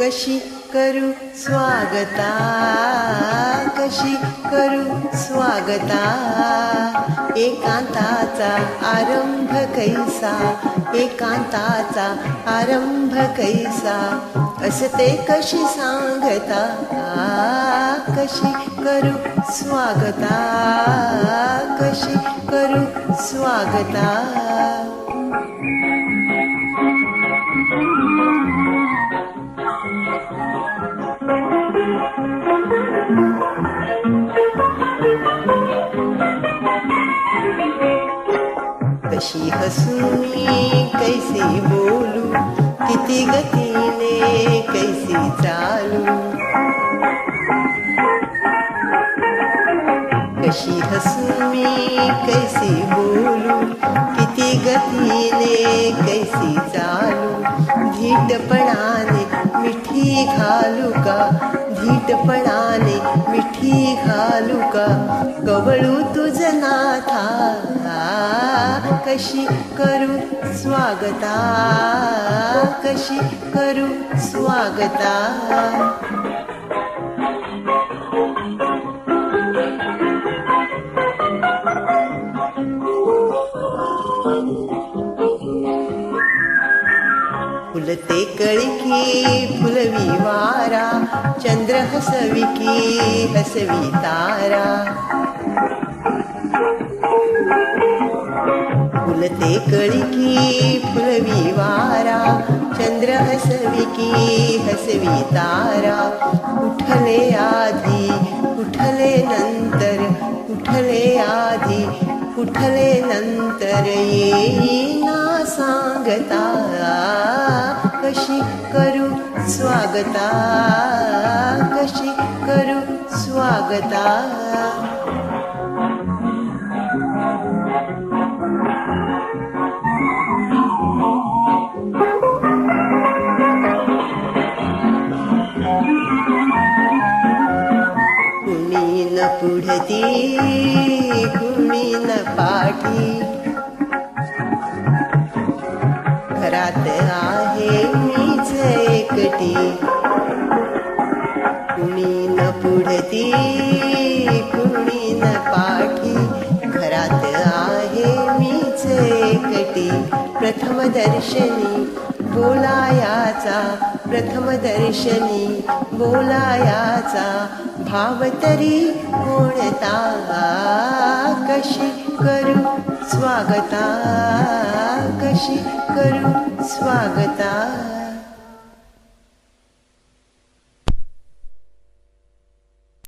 कशी करू स्वागता? कशी करू स्वागता? एकांताचा आरंभ कैसा? एकांताचा आरंभ कैसा? असते कशी सांगता? कशी करू स्वागता? कशी करू स्वागता? कशी हसूनी कैसे बोलू किती गतीने कैसे चालू. कशी हसूनी कैसे बोलू किती गतीने कैसे चालू. धीटपणाने मिठी घालू का? धीटपणाने मिठी घालू का? कवळू तुझ नाथा कशी करू स्वागता? कशी करू स्वागता? फुलते कळकी फुलवी वारा, चंद्र हसवी की हसवी तारा। फुलते कळकी फुलवी वारा, चंद्र हसवी की हसवी तारा। उठले आधी उठले नंतर, उठले आधी उठले नंतर ये ना सांगता कशी करू स्वागता? कशी करू स्वागता? कुणी न पुढती कुणी न पाठी. घरात आ पुढती कुणी न पुढती कुणी न पाठी. घरात आहे मीच एकटी. प्रथम दर्शनी बोलायाचा. प्रथम दर्शनी बोलायाचा. भाव तरी कोणता कशी करू स्वागता? कशी करू स्वागता?